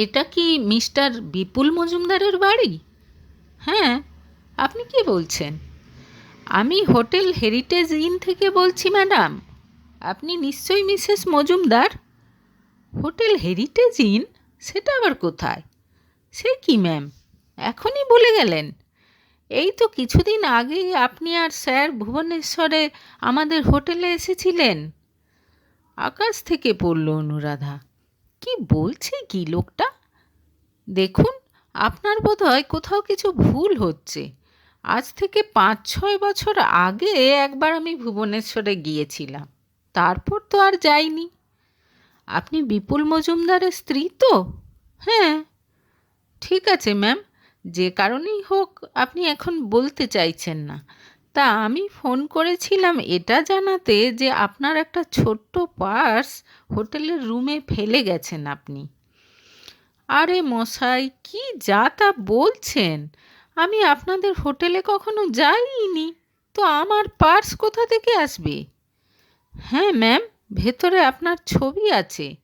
এটা কি মিস্টার বিপুল মজুমদারের বাড়ি? হ্যাঁ আপনি কি বলছেন? আমি হোটেল হেরিটেজ ইন থেকে বলছি, ম্যাডাম। আপনি নিশ্চয়ই Mrs Majumdar? Hotel heritage inn? সেটা আবার কোথায়? সে কি, ম্যাম? এখনই বলে গেলেন। এই তো কিছুদিন আগেই আপনি আর স্যার ভুবনেশ্বরে আমাদের হোটেলে এসেছিলেন। আকাশ থেকে পড়ল অনুরাধা। কি বলছে কি লোকটা? দেখুন, আপনার বোধহয় কোথাও কিছু ভুল হচ্ছে। আজ থেকে পাঁচ ছয় বছর আগে একবার আমি ভুবনেশ্বরে গিয়েছিলাম। তারপর তো আর যাইনি। আপনি বিপুল মজুমদারের স্ত্রী তো? হ্যাঁ। ঠিক আছে, ম্যাম। যে কারণেই হোক, আপনি এখন বলতে চাইছেন না। তা আমি ফোন করেছিলাম এটা জানাতে যে আপনার একটা ছোট্ট পার্স হোটেলের রুমে ফেলে গেছেন আপনি। আরে মশাই, কি যা তা বলছেন? আমি আপনাদের হোটেলে কখনো যাইনি, তো আমার পার্স কোথা থেকে আসবে? হ্যাঁ ম্যাম, ভেতরে আপনার ছবি আছে।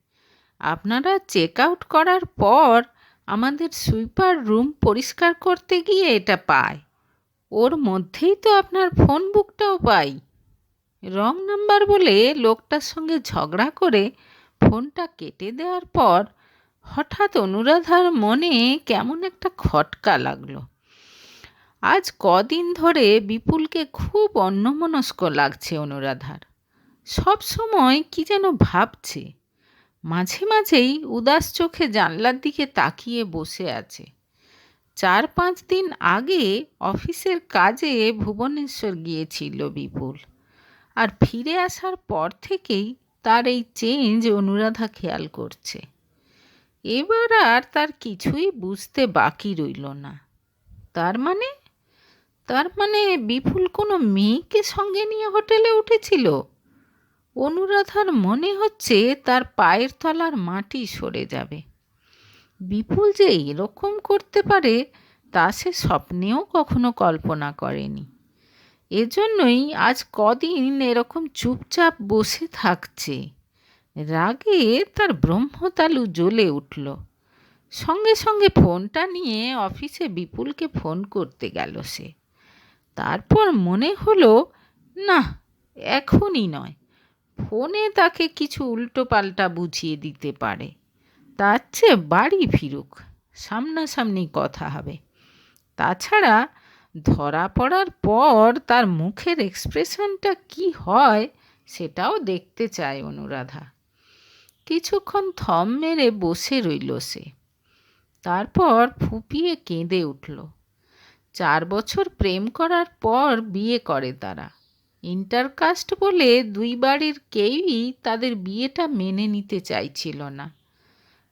আপনারা চেক আউট করার পর আমাদের সুইপার রুম পরিষ্কার করতে গিয়ে এটা পায়। ওর মধ্যেই তো আপনার ফোন বুকটাও পাই। রং নাম্বার বলে লোকটার সঙ্গে ঝগড়া করে ফোনটা কেটে দেওয়ার পর হঠাৎ অনুরাধার মনে কেমন একটা খটকা লাগল। আজ কদিন ধরে বিপুলকে খুব অন্যমনস্ক লাগছে অনুরাধার। সব সময় কি যেন ভাবছে। মাঝে মাঝেই উদাস চোখে জানলার দিকে তাকিয়ে বসে আছে। চার পাঁচ দিন আগে অফিসের কাজে ভুবনেশ্বর গিয়েছিল বিপুল। আর ফিরে আসার পর থেকেই তার এই চেঞ্জ অনুরাধা খেয়াল করছে। এবার আর তার কিছুই বুঝতে বাকি রইল না। তার মানে? তার মানে বিপুল কোনো মেয়েকে সঙ্গে নিয়ে হোটেলে উঠেছিল? অনুরাধার মনে হচ্ছে তার পায়ের তলার মাটি সরে যাবে। বিপুল যে এরকম করতে পারে, তা সে স্বপ্নেও কখনো কল্পনা করেনি। এজন্যই আজ কদিন এরকম চুপচাপ বসে থাকছে। রাগে তার ব্রহ্মতালু জ্বলে উঠল। সঙ্গে সঙ্গে ফোনটা নিয়ে অফিসে বিপুলকে ফোন করতে গেল সে। তারপর মনে হলো, না, এখনই নয়। ফোনে তাকে কিছু উল্টো পাল্টা বুঝিয়ে দিতে পারে। তার চেয়ে বাড়ি ফিরুক, সামনাসামনি কথা হবে। তাছাড়া ধরা পড়ার পর তার মুখের এক্সপ্রেশনটা কি হয় সেটাও দেখতে চায় অনুরাধা। কিছুক্ষণ থম মেরে বসে রইল সে। তারপর ফুপিয়ে কেঁদে উঠল। চার বছর প্রেম করার পর বিয়ে করে তারা। ইন্টারকাস্ট বলে দুই বাড়ির কেউই তাদের বিয়েটা মেনে নিতে চাইছিল না।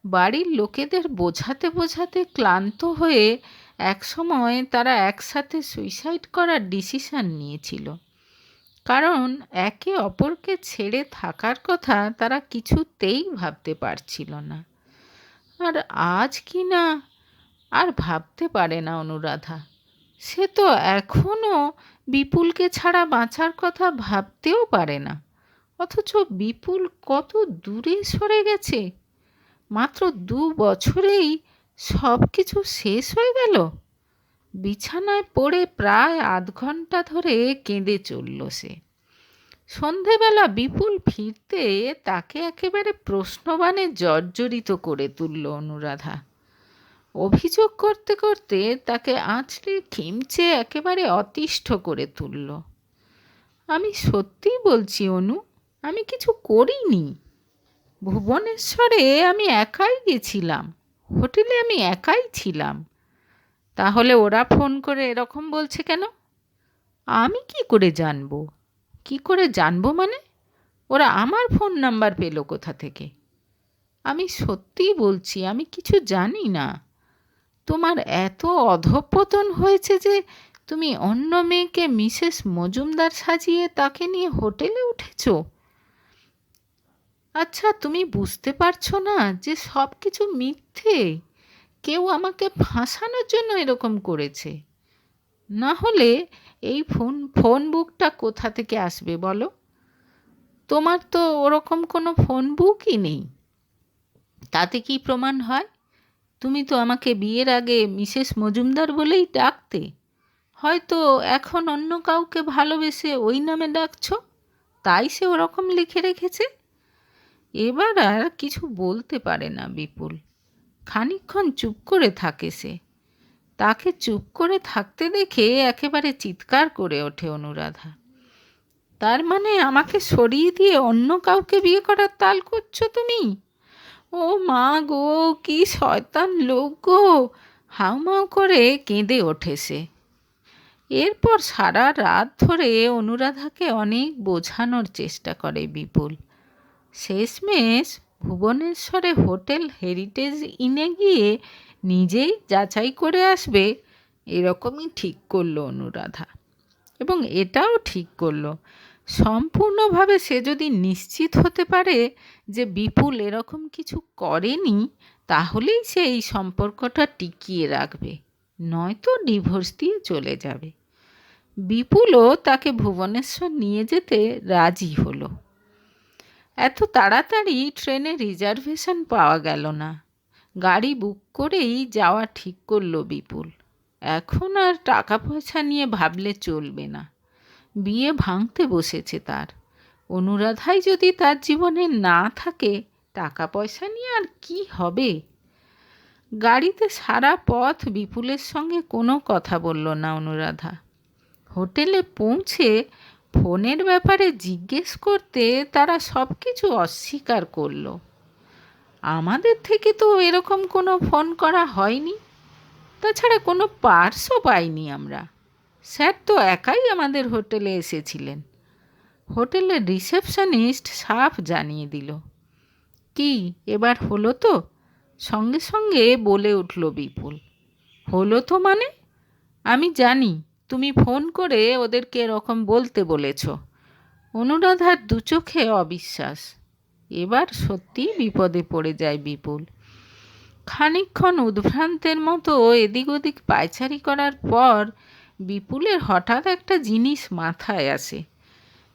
বাড়ির লোকেদের বোঝাতে বোঝাতে ক্লান্ত হয়ে একসময় তারা একসাথে সুইসাইড করার ডিসিশান নিয়েছিল। কারণ একে অপরকে ছেড়ে থাকার কথা তারা কিছুতেই ভাবতে পারছিল না। আর আজ কি না? আর ভাবতে পারে না অনুরাধা। সে তো এখনও বিপুলকে ছাড়া বাঁচার কথা ভাবতেও পারে না। অথচ বিপুল কত দূরে সরে গেছে? মাত্র দু বছরেই সব কিছু শেষ হয়ে গেল? বিছানায় পড়ে প্রায় আধ ঘণ্টা ধরে কেঁদে চলল সে। সন্ধেবেলা বিপুল ফিরতে তাকে একেবারে প্রশ্নবাণে জর্জরিত করে তুলল অনুরাধা। অভিযোগ করতে করতে তাকে আঁচড়ে খিমচে একেবারে অতিষ্ঠ করে তুলল। আমি সত্যিই বলছি অনু, আমি কিছু করিনি। ভুবনেশ্বরে আমি একাই গেছিলাম। হোটেলে আমি একাই ছিলাম। তাহলে ওরা ফোন করে এরকম বলছে কেন? আমি কি করে জানব? কি করে জানব মানে? ওরা আমার ফোন নাম্বার পেল কোথা থেকে? আমি সত্যিই বলছি, আমি কিছু জানি না। তোমার এত অধঃপতন হয়েছে যে তুমি অন্য মেয়েকে মিসেস মজুমদার সাজিয়ে তাকে নিয়ে হোটেলে উঠেছ? আচ্ছা তুমি বুঝতে পারছ না যে সব কিছু মিথ্যে। কেউ আমাকে ফাঁসানোর জন্য এরকম করেছে। না হলে এই ফোন ফোন বুকটা কোথা থেকে আসবে বলো? তোমার তো ওরকম কোনো ফোন বুকই নেই। তাতে কি প্রমাণ হয়? তুমি তো আমাকে বিয়ের আগে মিসেস মজুমদার বলেই ডাকতে। হয়তো এখন অন্য কাউকে ভালোবেসে ওই নামে ডাকছো? তাই সে ওরকম লিখে রেখেছে? এবার আর কিছু বলতে পারে না বিপুল। খানিকক্ষণ চুপ করে থাকে সে। তাকে চুপ করে থাকতে দেখে একেবারে চিৎকার করে ওঠে অনুরাধা। তার মানে আমাকে সরিয়ে দিয়ে অন্য কাউকে বিয়ে করার তাল করছ তুমি? ও মা গো, কি শয়তান লোক গো! হাউমাউ করে কেঁদে ওঠে সে। এরপর সারা রাত ধরে অনুরাধাকে অনেক বোঝানোর চেষ্টা করে বিপুল। শেষমেশ ভুবনেশ্বরে হোটেল হেরিটেজ ইনে গিয়ে নিজেই যাচাই করে আসবে, এরকমই ঠিক করল অনুরাধা। এবং এটাও ঠিক করল। সম্পূর্ণভাবে সে যদি নিশ্চিত হতে পারে যে বিপুল এরকম কিছু করেনি, তাহলেই সে এই সম্পর্কটা টিকিয়ে রাখবে, নয়তো ডিভোর্স দিয়ে চলে যাবে। বিপুলও তাকে ভুবনেশ্বর নিয়ে যেতে রাজি হলো। এত তাড়াতাড়ি ট্রেনে রিজার্ভেশন পাওয়া গেল না। গাড়ি বুক করেই যাওয়া ঠিক করল বিপুল। এখন আর টাকা পয়সা নিয়ে ভাবলে চলবে না। বিয়ে ভাঙতে বসেছে তার। অনুরাধাই যদি তার জীবনে না থাকে টাকা পয়সা নিয়ে আর কি হবে? গাড়িতে সারা পথ বিপুলের সঙ্গে কোনো কথা বলল না অনুরাধা। হোটেলে পৌঁছে ফোনের ব্যাপারে জিজ্ঞেস করতে তারা সব কিছু অস্বীকার করল। আমাদের থেকে তো এরকম কোনো ফোন করা হয়নি। তাছাড়া কোনো পার্সও পাইনি আমরা। স্যার তো একাই আমাদের হোটেলে এসেছিলেন। হোটেলের রিসেপশনিস্ট সাফ জানিয়ে দিল। কি, এবার হলো তো? সঙ্গে সঙ্গে বলে উঠল বিপুল। হলো তো মানে? আমি জানি। তুমি ফোন করে ওদেরকে এরকম বলতে বলেছ। অনুরাধার দু চোখে অবিশ্বাস। এবার সত্যিই বিপদে পড়ে যায় বিপুল। খানিকক্ষণ উদ্ভ্রান্তের মতো এদিক ওদিক পায়চারি করার পর বিপুলের হঠাৎ একটা জিনিস মাথায় আসে।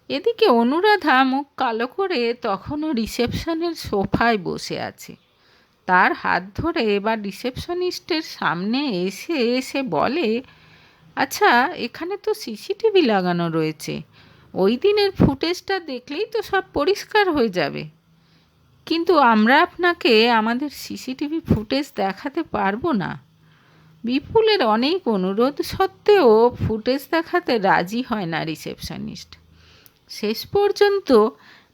এদিকে অনুরাধা মুখ কালো করে তখনও রিসেপশনের সোফায় বসে আছে। তার হাত ধরে এবার রিসেপশনিস্টের সামনে এসে এসে বলে আচ্ছা এখানে তো সিসিটিভি লাগানো রয়েছে। ওই দিনের ফুটেজটা দেখলেই তো সব পরিষ্কার হয়ে যাবে। কিন্তু আমরা আপনাকে আমাদের সিসিটিভি ফুটেজ দেখাতে পারব না। বিপুলের অনেক অনুরোধ সত্ত্বেও ফুটেজ দেখাতে রাজি হয় না রিসেপশনিস্ট। শেষ পর্যন্ত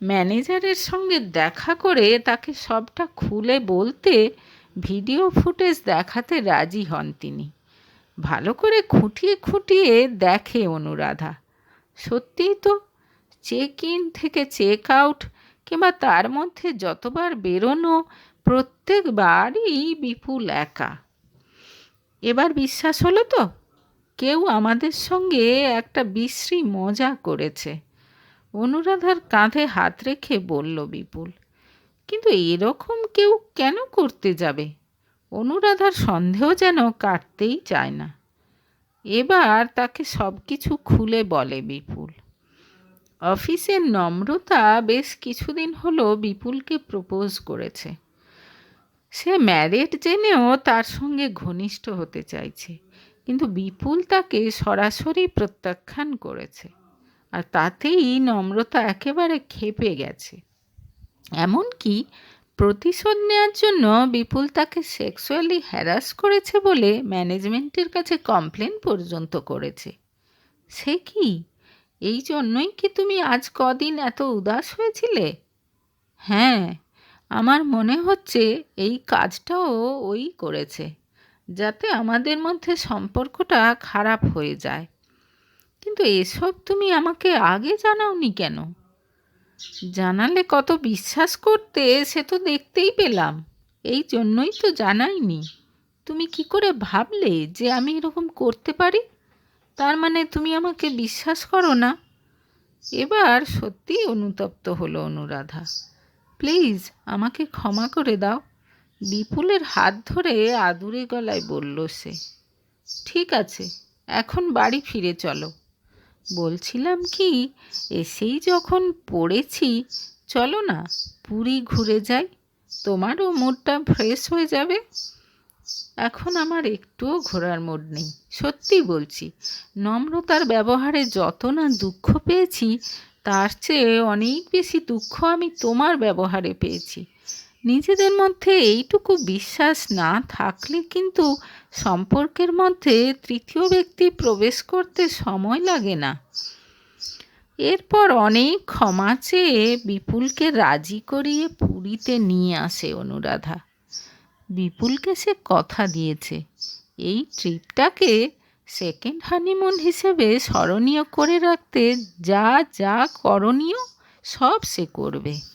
ম্যানেজারের সঙ্গে দেখা করে তাকে সবটা খুলে বলতে ভিডিও ফুটেজ দেখাতে রাজি হন তিনি। ভালো করে খুঁটিয়ে খুঁটিয়ে দেখে অনুরাধা। সত্যিই তো চেক ইন থেকে চেক আউট কিংবা তার মধ্যে যতবার বেরোনো প্রত্যেকবারই বিপুল একা। এবার বিশ্বাস হলো তো, কেউ আমাদের সঙ্গে একটা বিশ্রী মজা করেছে। অনুরাধার কাঁধে হাত রেখে বলল বিপুল, কিন্তু এরকম কেউ কেন করতে যাবে? অনুরাধার সন্দেহ যেন কাটতেই চায় না। এবার তাকে সব কিছু খুলে বলে বিপুল। অফিসের নম্রতা বেশ কিছুদিন হলো বিপুলকে প্রপোজ করেছে। সে ম্যারেড জেনেও তার সঙ্গে ঘনিষ্ঠ হতে চাইছে, কিন্তু বিপুল তাকে সরাসরি প্রত্যাখ্যান করেছে আর তাতেই নম্রতা একেবারে খেপে গেছে। এমনকি প্রতিশোধ নেওয়ার জন্য বিপুল তাকে সেক্সুয়ালি হ্যারাস করেছে বলে ম্যানেজমেন্টের কাছে কমপ্লেন পর্যন্ত করেছে। সে কি? এই জন্যই কি তুমি আজ কদিন এত উদাস হয়েছিলে? হ্যাঁ আমার মনে হচ্ছে এই কাজটাও ওই করেছে, যাতে আমাদের মধ্যে সম্পর্কটা খারাপ হয়ে যায়। কিন্তু এসব তুমি আমাকে আগে জানাওনি কেন? জানালে কত বিশ্বাস করতে সে তো দেখতেই পেলাম। এই জন্যই তো জানাইনি। তুমি কি করে ভাবলে যে আমি এরকম করতে পারি? তার মানে তুমি আমাকে বিশ্বাস করো না। এবার সত্যিই অনুতপ্ত হলো অনুরাধা। প্লিজ আমাকে ক্ষমা করে দাও। বিপুলের হাত ধরে আদুরে গলায় বলল সে, ঠিক আছে, এখন বাড়ি ফিরে চলো। বলছিলাম কি, এসেই যখন পড়েছি, চলো না, পুরী ঘুরে যাই, তোমারও মুডটা ফ্রেশ হয়ে যাবে। এখন আমার একটুও ঘোরার মুড নেই, সত্যি বলছি, নম্রতার ব্যবহারে যত না দুঃখ পেয়েছি, তার চেয়ে অনেক বেশি দুঃখ আমি তোমার ব্যবহারে পেয়েছি। নিজেদের মধ্যে এইটুকু বিশ্বাস না থাকলে কিন্তু সম্পর্কের মধ্যে তৃতীয় ব্যক্তি প্রবেশ করতে সময় লাগে না। এরপর অনেক ক্ষমা চেয়ে বিপুলকে রাজি করিয়ে পুরীতে নিয়ে আসে অনুরাধা। বিপুলকে সে কথা দিয়েছে। এই ট্রিপটাকে সেকেন্ড হানিমুন হিসেবে স্মরণীয় করে রাখতে যা যা করণীয় সব সে করবে।